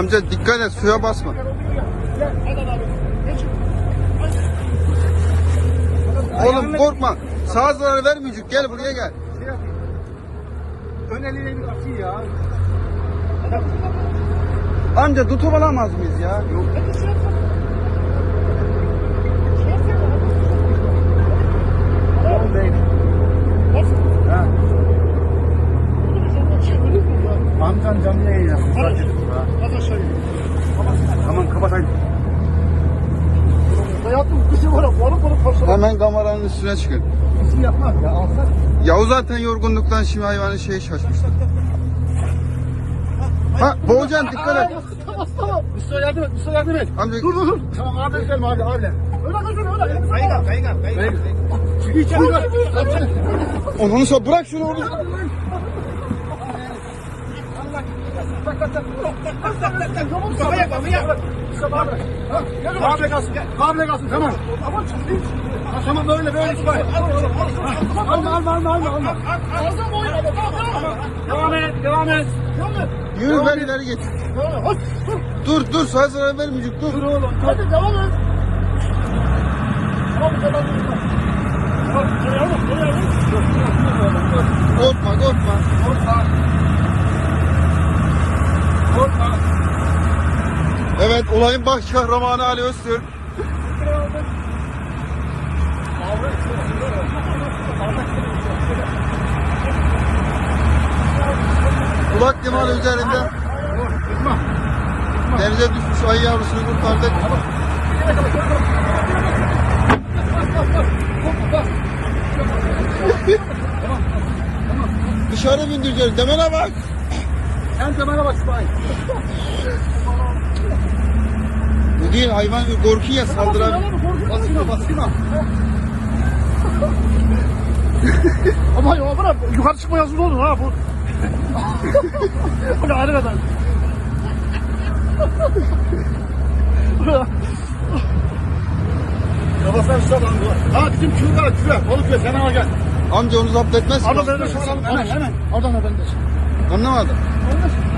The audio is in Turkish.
Amca dikkat et suya basma. Oğlum korkma. Sağ zarar vermeyecek. Gel buraya gel. Ön eliyle bir atayım ya. Amca tutup alamaz mıyız ya? Yok. Hadi şey yapalım. Şey yapalım. Tamam bey. Bak. Ha. Bunu bir zaman çevirir mi ya? Amcan canlı yayın yapmış. Hadi. Hadi aşağıya. Tamam kapat hadi. Parçalar. Hemen kameranın üstüne çıkın. Şey yapmaz ya. Alsak. Yahu zaten yorgunluktan şimdi hayvanın şeyi şaşmış. Ha boğacan dikkat et. Tamam tamam. Mustafa yardım et. Mustafa yardım et. Amca Dur dur dur. Tamam abi gidelim abi abi. Öyle kızın öyle. Kaygan kaygan kaygan. Çünkü içeri ver. onu sor bırak şunu orada. Kafaya kafaya. Kable kalsın. Kable kalsın tamam. Ama çünkü. Tamam böyle böyle. Alma alma alma alma alma. Ağzım boyu. Devam et devam et. Yürü ver ileri geç. Dur dur sağ zarar vermeyecek dur. Dur oğlum. Hadi devam et. Tamam. Tamam. Oraya alın. Oraya alın. Korkma korkma. Korkma. Korkma. Evet olayın baş kahramanı Ali Öztürk. Kulak limanı üzerinde denize düşmüş ayı yavrusunu kurtardık. Dışarı bindireceğiz. Demene bak. Sen de bana bak İsmail. Değil hayvan korkuyor ya saldırabilir. Basma basma. Ama ya bırak yukarı çıkma yazılı olur ha bu. Bu ne ayrı kadar. Kafasına şu lan bu. Ha bizim küre var küre. Balık küre sen al gel. Amca onu zapt etmez. Abi ben de şu an hemen hemen. Oradan da ben de. Anlamadım. Anladın